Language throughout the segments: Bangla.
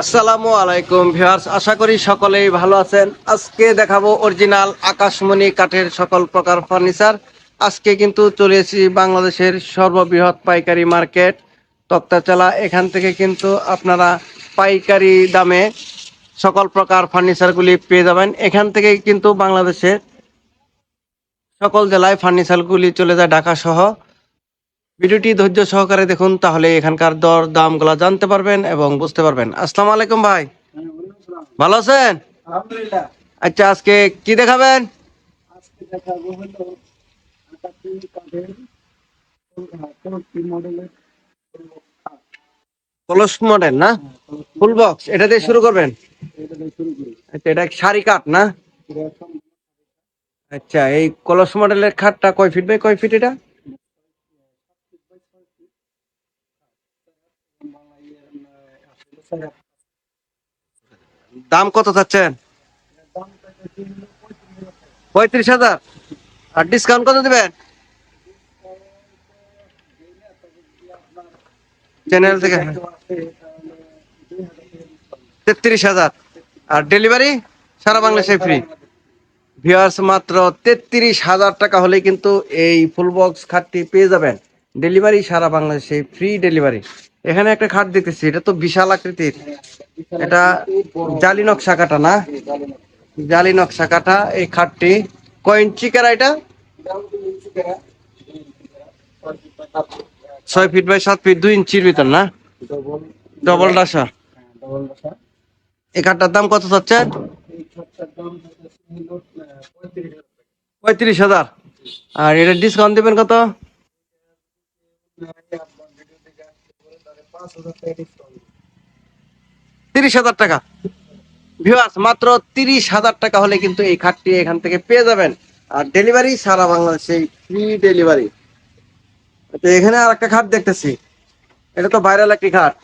আসসালামু আলাইকুম ভিউয়ার্স, আশা করি সকলেই ভালো আছেন। আজকে দেখাবো অরিজিনাল আকাশমণি কাঠের সকল প্রকার ফার্নিচার। আজকে কিন্তু চলে এসেছি বাংলাদেশের সর্ববৃহৎ পাইকারি মার্কেট। তক্তাচালা এখান থেকে কিন্তু আপনারা পাইকারি দামে সকল প্রকার ফার্নিচারগুলি পেয়ে যাবেন। এখান থেকে কিন্তু বাংলাদেশের সকল জেলায় ফার্নিচারগুলি চলে যায় ঢাকা সহ। ভিডিওটি ধৈর্য সহকারে দেখুন তাহলে এখানকার দর দামগুলো জানতে পারবেন এবং বুঝতে পারবেন। আসসালামু আলাইকুম ভাই। ভালো আছেন? আচ্ছা আজকে কি দেখাবেন? কলস মডেল না? ফুল বক্স এটা দিয়ে শুরু করবেন? আচ্ছা এটা শাড়ি কাঠ না? আচ্ছা এই কলস মডেলের খাটটা কয় ফিট বাই কয় ফিট এটা? দাম কত চাচ্ছেন? পঁয়ত্রিশ হাজার। আর ডিসকাউন্ট কত দিবেন? চ্যানেল থেকে। তেত্রিশ হাজার। আর ডেলিভারি সারা বাংলাদেশে ফ্রি ভিউয়ার্স মাত্র তেত্রিশ হাজার টাকা হলে কিন্তু এই ফুল বক্স খাটটি পেয়ে যাবেন। ডেলিভারি সারা বাংলাদেশে ফ্রি ডেলিভারি এখানে একটা খাট দেখতেছি, এটা তো বিশাল আকৃতির। এটা জালি নকশা কাটা না? জালি নকশা কাটা এই খাটটি। কয় ইঞ্চি কেরা এটা? ছয় ফিট বাই সাত ফিট, দুই ইঞ্চির ভিতর না? ডবল ডাসা। এই খাটটার দাম কত হাজার পঁয়ত্রিশ হাজার। আর এটা ডিসকাউন্ট দেবেন কত পাঁচ হাজার টাকা ডিসকাউন্ট তিরিশ হাজার টাকা। ভিউয়ার্স মাত্র তিরিশ হাজার টাকা হলে কিন্তু এই খাটটি এখান থেকে পেয়ে যাবেন। আর ডেলিভারি সারা বাংলাদেশে ফ্রি ডেলিভারি এখানে আর একটা খাট দেখতেছি। এটা তো ভাইরাল একটি খাট।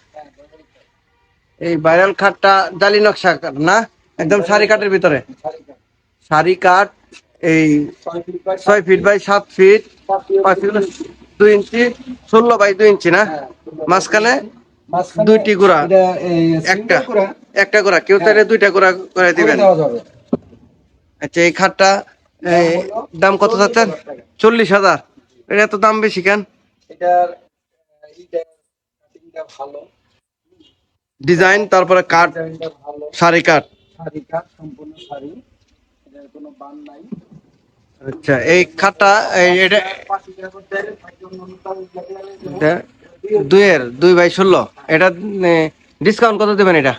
এই ভাইরাল খাটটা জালি নকশা না? একদম সারি কাঠের ভিতরে। সারি কাঠ, এই ছয় ফিট বাই সাত ফিট দুই ইঞ্চি, ষোলো বাই দুই ইঞ্চি না? মাঝখানে দুইটি গুড়া। একটা। একটা গোড়া। কেউ চাইলে দুইটা গোড়া করে দিবেন। আচ্ছা এই খাটটা দাম কত? চাচ্ছেন? চল্লিশ হাজার। এটা এত দাম বেশি কেন? ডিজাইন তারপরে কাঠ কাঠ। সম্পূর্ণ শাড়ি। কোনো বান নাই। আচ্ছা এই খাটটা এটা দুইয়ের, দুই বাই ষোলো। এটা ডিসকাউন্ট কত দেবেন এটা?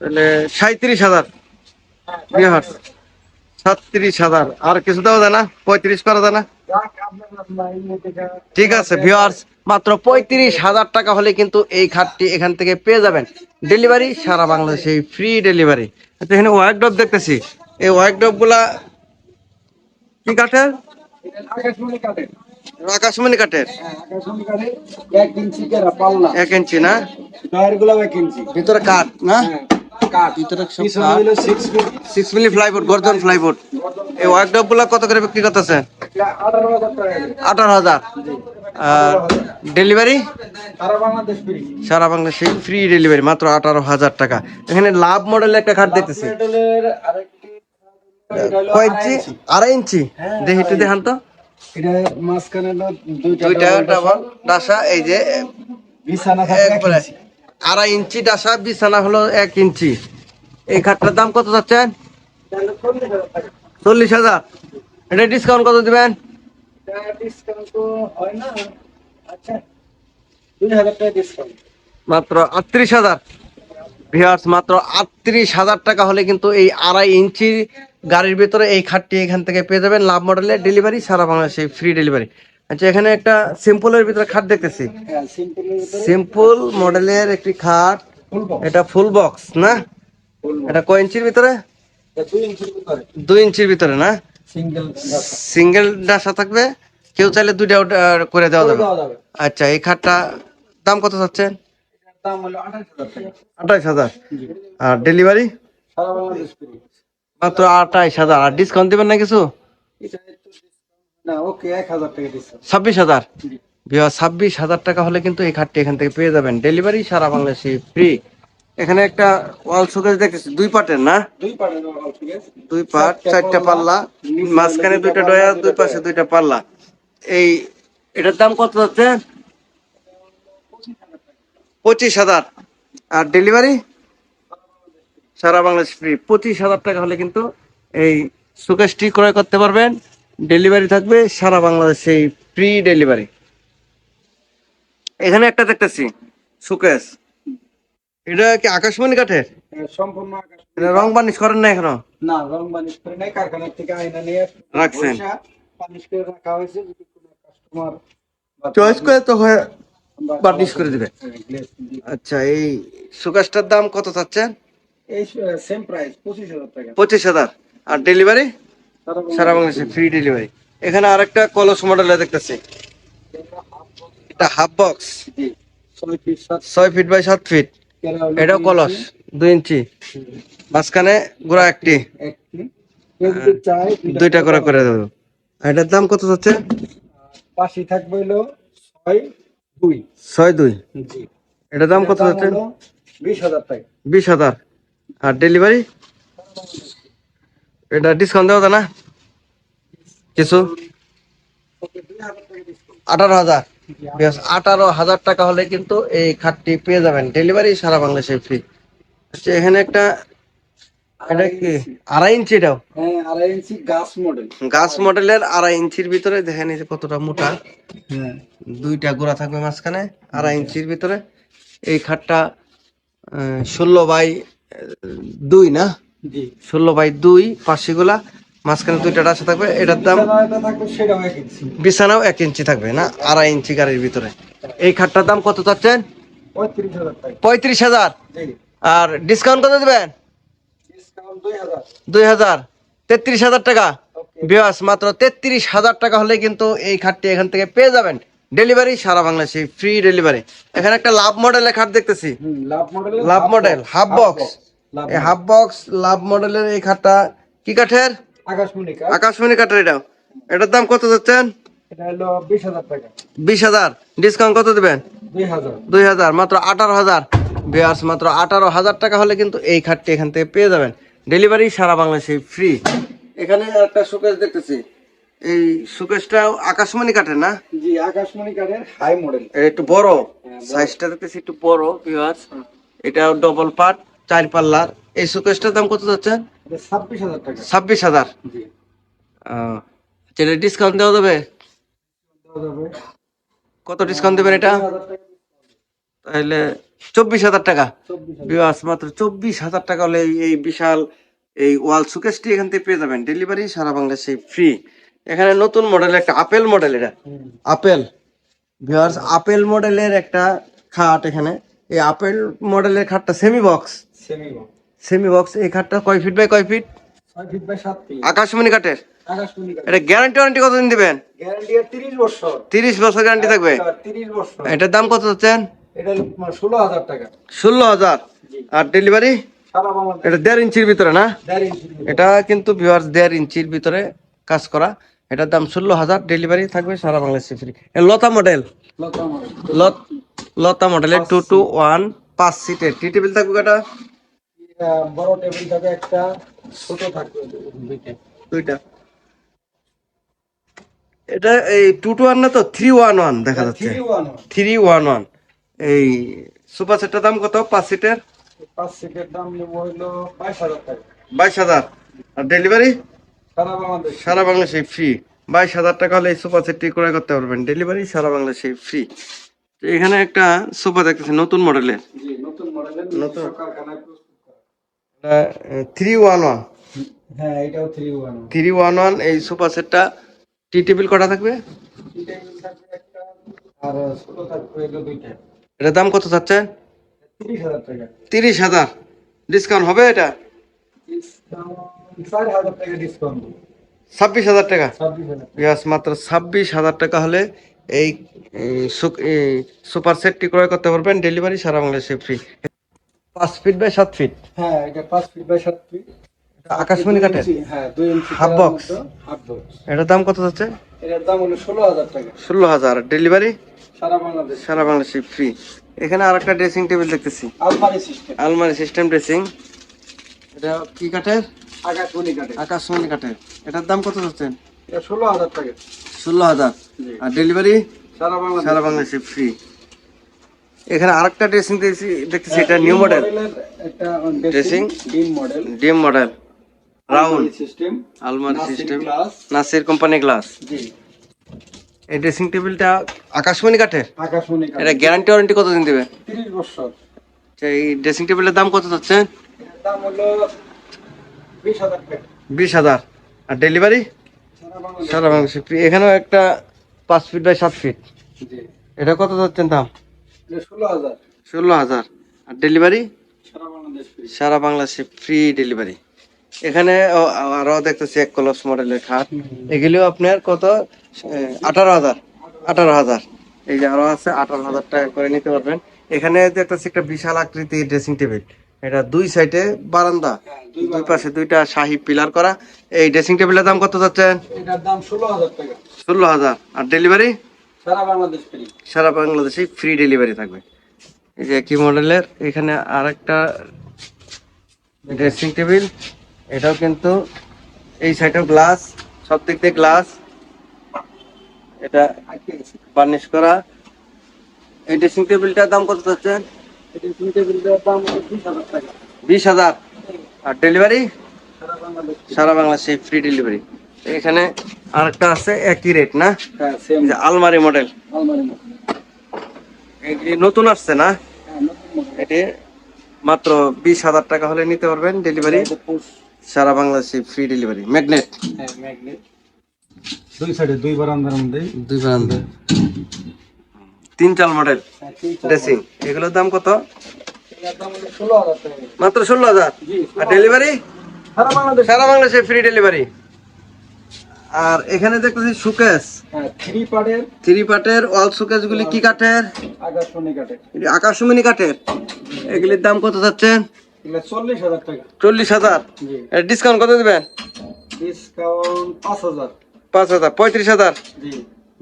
তাহলে সাঁত্রিশ হাজার। বিহার সাতত্রিশ হাজার। আর কিছু দেওয়া যায় না? পঁয়ত্রিশ করা যায় না? ঠিক আছে ভিউয়ার্স মাত্র পঁয়ত্রিশ হাজার টাকা হলে কিন্তু এই খাটটি এখান থেকে পেয়ে যাবেন। ডেলিভারি, সারা বাংলাদেশে ফ্রি ডেলিভারি এখানে ওয়াইক ডব দেখতেছি। এই ওয়াইক ডবগুলা কি কাঠের? আকাশমণি কাটে আকাশমণি কাঠের হ্যাঁ এক ইঞ্চি কেরা পাল্লা। এক ইঞ্চি না? টায়ারগুলো এক ইঞ্চি। ভিতরে কাঠ না? হ্যাঁ ডেলিভারি সারা বাংলাদেশ ফ্রি ডেলিভারি মাত্র আঠারো হাজার টাকা। এখানে লাভ মডেলের একটা খাট দেখতেছি। কয় আড়াই ইঞ্চি। আড়াই ইঞ্চি? হ্যাঁ, দেখি একটু দেখান তো। এটা মাঝখানে দুইটা দুইটা double ডাবল ডাসা এই যে বিছানা একবারে ইঞ্চি। আড়াই ইঞ্চি ডাসা বিছানা হলো এক ইঞ্চি। এই খাটটার দাম কত চল্লিশ হাজার। এটা ডিসকাউন্ট কত দিবেন? আচ্ছা মাত্র আটত্রিশ হাজার। মাত্র আটত্রিশ হাজার টাকা হলে কিন্তু এই আড়াই ইঞ্চি গাড়ির ভিতরে এই খাটটি এখান থেকে পেয়ে যাবেন। লাভ মডেলের ডেলিভারি সারা বাংলাদেশে ফ্রি ডেলিভারি আচ্ছা এখানে একটা সিম্পলের ভিতরে খাট দেখতেছি। হ্যাঁ সিম্পল মডেলের একটি খাট। এটা ফুল বক্স না? এটা কয় ইঞ্চির ভিতরে? দুই ইঞ্চির ভিতরে। না? সিঙ্গেল ডাসা। থাকবে। কেউ চাইলে দুইটা করে দেওয়া যাবে। আচ্ছা এই খাটটা দাম কত চাচ্ছেন? আঠাশ হাজার আঠাইশ হাজার। আর ডেলিভারি মাত্র আঠাইশ হাজার। আর ডিসকাউন্ট দিবেন না কিছু? ছাব্বিশ হাজার? ছাব্বিশ হাজার টাকা হলে কিন্তু এই খাটটি এখান থেকে পেয়ে যাবেন। ডেলিভারি সারা বাংলাদেশে ফ্রি এখানে একটা ওয়াল শোকেস দেখতেছি। দুই না? দুই চারটা পাল্লা মাঝখানে দুইটা ডয়া দুই দুইটা পাশে দুইটা পাল্লা। এই এটার দাম কত যাচ্ছে? পঁচিশ হাজার আর ডেলিভারি সারা বাংলাদেশ ফ্রি পঁচিশ হাজার টাকা হলে কিন্তু এই সুকেশটি ক্রয় করতে পারবেন। ডেলিভারি থাকবে সারা বাংলাদেশে ফ্রি ডেলিভারি এখানে একটা দেখতেছি সুকেশ। এটা কি আকাশমণি কাঠের? হ্যাঁ, সম্পূর্ণ রং বানিশ করেন না এখনও? না রং বানিশ করে নাই কারখানার থেকে আয়না নিয়ে রাখছেন। পালিশ করে রাখা হয়েছে যদি কোনো কাস্টমার চয়েস করে তো হয় বার্নিশ করে দিবে। আচ্ছা এই সুকেশটার দাম কত চাচ্ছেন? এই সেম প্রাইস পঁচিশ হাজার টাকা। আর ডেলিভারি সারা বাংলাদেশে ফ্রি ডেলিভারি এখানে আরেকটা কলস মডেল দেখতেছি। এটা হাফ বক্স ছয় ফিট বাই সাত ফিট এটাও কলস দুই ইঞ্চি মাঝখানে গোড়া একটি। চায় দুইটা করে করে দেবো। এটার দাম কত যাচ্ছে? পাশে থাকবে হলো ছয় দুই। ছয় দুই। এটার দাম কত হচ্ছে বিশ হাজার টাকা। বিশ হাজার। আর ডেলিভারি এটা ডিসকাউন্ট দেওয়া না? কিছু? আঠারো হাজার। আঠারো হাজার টাকা হলে কিন্তু এই খাটটি পেয়ে যাবেন। ডেলিভারি সারা বাংলাদেশে ফ্রি আচ্ছা এখানে একটা এটা কি? আড়াই ইঞ্চি এটাও? হ্যাঁ আড়াই ইঞ্চি গাছ মডেল গাছ মডেলের আড়াই ইঞ্চির ভিতরে দেখেন এই যে কতটা মোটা। হ্যাঁ। দুইটা গোড়া থাকবে মাঝখানে আড়াই ইঞ্চির ভিতরে। এই খাটটা ষোলো বাই দুই না? ষোলো বাই দুই পাশিগুলা মাঝখানে দুইটা রাশা থাকবে এটার দাম বিছানাও এক ইঞ্চি থাকবে না আড়াই ইঞ্চি গাড়ির ভিতরে। এই খাটটার দাম কত চাচ্ছেন? পঁয়ত্রিশ হাজার আর ডিসকাউন্ট কত দেবেন? দুই হাজার। তেত্রিশ হাজার টাকা? বিয়াস মাত্র তেত্রিশ হাজার টাকা হলে কিন্তু এই খাটটি এখান থেকে পেয়ে যাবেন। ডেলিভারি সারা বাংলাদেশে ফ্রি ডেলিভারি এখানে একটা লাভ মডেলের খাট দেখতেছি। Love model love model half box এই হাফ বক্স লাভ মডেলের এই খাটটা কি কাঠের? আকাশমণি কাঠের এটা। এটার দাম কত যাচ্ছেন বিশ হাজার ডিসকাউন্ট কত দেবেন? দুই হাজার। দুই হাজার মাত্র আঠারো হাজার। বিয়ার্স মাত্র আঠারো হাজার টাকা হলে কিন্তু এই খাটটি এখান থেকে পেয়ে যাবেন। ডেলিভারি সারা বাংলাদেশে ফ্রি এখানে একটা শোকেস দেখতেছি। এই শোকেসটাও আকাশমণি কাঠের না? জি আকাশমণি কাঠের হাই মডেল এটা একটু বড়। সাইজটা দেখতেছি একটু বড় ভিউয়ার্স এটা ডবল পার্ট চার পাল্লার। এই শোকেসটার দাম কত যাচ্ছে? ছাব্বিশ হাজার টাকা। ছাব্বিশ হাজার। জি। যেটা ডিসকাউন্ট দেওয়া যাবে? কত ডিসকাউন্ট দেবেন এটা? তাহলে চব্বিশ হাজার টাকা। হাজার। মাত্র চব্বিশ হাজার টাকা হলে এই- এই বিশাল এই ওয়াল সুকেসটি এখান থেকে পেয়ে যাবেন। ডেলিভারি সারা বাংলাদেশে ফ্রি এখানে নতুন মডেল একটা আপেল মডেল এটা। আপেল। ভিউয়ার্স আপেল মডেলের একটা খাট এখানে। এই আপেল মডেলের খাটটা semi box semi box semi box এই খাটটা কয় ফিট বাই কয় ফিট ফিট বাই ফিট আকাশমণি কাঠের আকাশমণি এটা গ্যারান্টি ওয়ারেন্টি কতদিন দিবেন? গ্যারান্টি আর তিরিশ বছর। তিরিশ বছর গ্যারান্টি থাকবে? তিরিশ বছর। এটার দাম কত এটা হলো তোমার ষোলো হাজার টাকা। ষোলো হাজার। জি। আর ডেলিভারি এটা দেড় ইঞ্চির ভিতরে না? এটা কিন্তু ভিউয়ার্স দেড় ইঞ্চির ভিতরে কাজ করা। এটার দাম ষোলো হাজার ডেলিভারি থাকবে সারা বাংলাদেশে ফ্রি লতা মডেল লতা মডেল লতা মডেলের টু টু ওয়ান পাঁচ সিটের টি টেবিল থাকবে এটা এটা বড় টেবিল থাকবে একটা ছোট থাকবে দুইটা। এটা এই টু টু ওয়ান না তো? থ্রি ওয়ান ওয়ান দেখা যাচ্ছে। থ্রি ওয়ান ওয়ান এই সুপার সেটটার দাম কত? পাঁচ সিটের পাঁচ সিটের দাম নেব হইল বাইশ হাজার টাকা। বাইশ হাজার। আর ডেলিভারি সারা বাংলাদেশ ফ্রি বাইশ হাজার টাকা হলে এই সোফা সেটটি ক্রয় করতে পারবেন। ডেলিভারি সারা বাংলাদেশে ফ্রি এখানে একটা সোফা দেখতেছি নতুন মডেলের নতুন three one one three one one এই সোফা সেটটা টি টেবিল কটা থাকবে? এটার দাম কত টাকা। তিরিশ হাজার। ডিসকাউন্ট হবে এটা? ছাব্বিশ হাজার টাকা? ছাব্বিশ মাত্র ছাব্বিশ হাজার টাকা হলে এই সুপার সেটটি ক্রয় করতে পারবেন ডেলিভারি সারা বাংলাদেশে ফ্রি। পাঁচ ফিট বাই সাত ফিট? হ্যাঁ এটা পাঁচ ফিট বাই সাত ফিট। আকাশমণি কাঠের? হ্যাঁ দুই inch Half box? Half box এটার দাম কত যাচ্ছে? এটার দাম হলো ষোলো হাজার টাকা। ষোলো হাজার। ডেলিভারি সারা বাংলাদেশ। সারা বাংলাদেশে ফ্রি। এখানে আর একটা ড্রেসিং টেবিল দেখতেছি। আলমারি সিস্টেম আলমারি সিস্টেম ড্রেসিং এটা কি কাঠের? আকাশমণি কাটে এটার দাম কত যাচ্ছেন ষোলো হাজার টাকা। ষোলো হাজার। আর ডেলিভারি? সারা বাংলাদেশ। সারা বাংলাদেশে ফ্রি। এখানে আরেকটা ড্রেসিং দেখতেছি এটা নিউ মডেল ড্রেসিং ডিম model DM model round system আলমারি সিস্টেম নাসির কোম্পানি গ্লাস জি। এই ড্রেসিং টেবিলটা আকাশমণি কাঠের? আকাশমণি এটা গ্যারান্টি ওয়ারেন্টি কতদিন দেবে? 30 বছর। আচ্ছা, এই ড্রেসিং টেবিলের দাম কত যাচ্ছে দাম হলো 20000 টাকা বিশ হাজার আর ডেলিভারি সারা বাংলাদেশ। এখানেও একটা পাঁচ ফিট বাই সাত ফিট এটা কত যাচ্ছেন দাম? এটা 16000 ষোলো হাজার। আর ডেলিভারি সারা বাংলাদেশ ফ্রি ডেলিভারি এখানে আরও দেখতেছি এক কলস মডেলের খাট। এগুলিও আপনার কত? আঠারো হাজার। আঠারো হাজার। এই যে আরও আছে আঠারো হাজার টাকা করে নিতে পারবেন। এখানে দেখতেছি একটা বিশাল আকৃতির ড্রেসিং টেবিল এটা দুই সাইডে বারান্দা দুই পাশে দুইটা শাহি পিলার করা। এই ড্রেসিং টেবিলের দাম কত যাচ্ছেন এটার দাম 16000 টাকা। ষোলো হাজার। আর ডেলিভারি? সারা বাংলাদেশ ফ্রি সারা বাংলাদেশে ফ্রি ডেলিভারি থাকবে। এই যে একই মডেলের এখানে আর একটা ড্রেসিং টেবিল এটাও কিন্তু এই সাইডেও গ্লাস সব দিক দিয়ে গ্লাস এটা বার্নিশ করা। এই ড্রেসিং টেবিলটার দাম কত চাচ্ছেন এটা টেবিলটার দাম হলো 20000 টাকা বিশ হাজার। আর ডেলিভারি সারা বাংলাদেশ ফ্রি ডেলিভারি এখানে আরেকটা আছে একই রেট না? হ্যাঁ আলমারি মডেল নতুন আসছে না? হ্যাঁ এটি মাত্র বিশ হাজার টাকা হলে নিতে পারবেন ডেলিভারি সারা বাংলাদেশে ফ্রি ডেলিভারি ম্যাগনেট ম্যাগনেট দুই সাইডে দুই বারান্দার মধ্যে দুই বারান্দা। তিন চাল মডেল হ্যাঁ, ড্রেসিং এগুলোর দাম কত? এটার দাম হলো 16000 টাকা। মাত্র ষোলো হাজার? আর ডেলিভারি সারা বাংলাদেশে। ফ্রি ডেলিভারি আর এখানে দেখতেছি সুকেস হ্যাঁ থ্রি পার্টের থ্রি পার্টের অল সুকেস গুলি কি কাঠের? আকাশমণি কাঠের। এগুলির দাম কত এগুলো চল্লিশ হাজার ডিসকাউন্ট কত দিবেন? ডিসকাউন্ট পাঁচ হাজার। পাঁচ হাজার পঁয়ত্রিশ হাজার।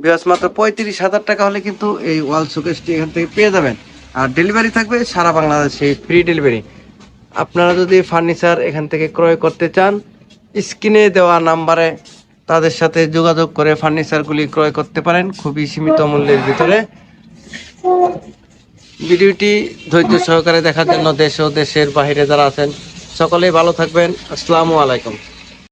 বিয়াস মাত্র পঁয়ত্রিশ হাজার টাকা হলে কিন্তু এই ওয়াল শোকেসটি এখান থেকে পেয়ে যাবেন। আর ডেলিভারি থাকবে সারা বাংলাদেশে ফ্রি ডেলিভারি আপনারা যদি ফার্নিচার এখান থেকে ক্রয় করতে চান, স্ক্রিনে দেওয়া নাম্বারে তাদের সাথে যোগাযোগ করে ফার্নিচারগুলি ক্রয় করতে পারেন খুবই সীমিত মূল্যের ভিতরে। ভিডিওটি ধৈর্য সহকারে দেখার জন্য দেশ ও দেশের বাইরে যারা আছেন, সকলেই ভালো থাকবেন। আসসালামু আলাইকুম।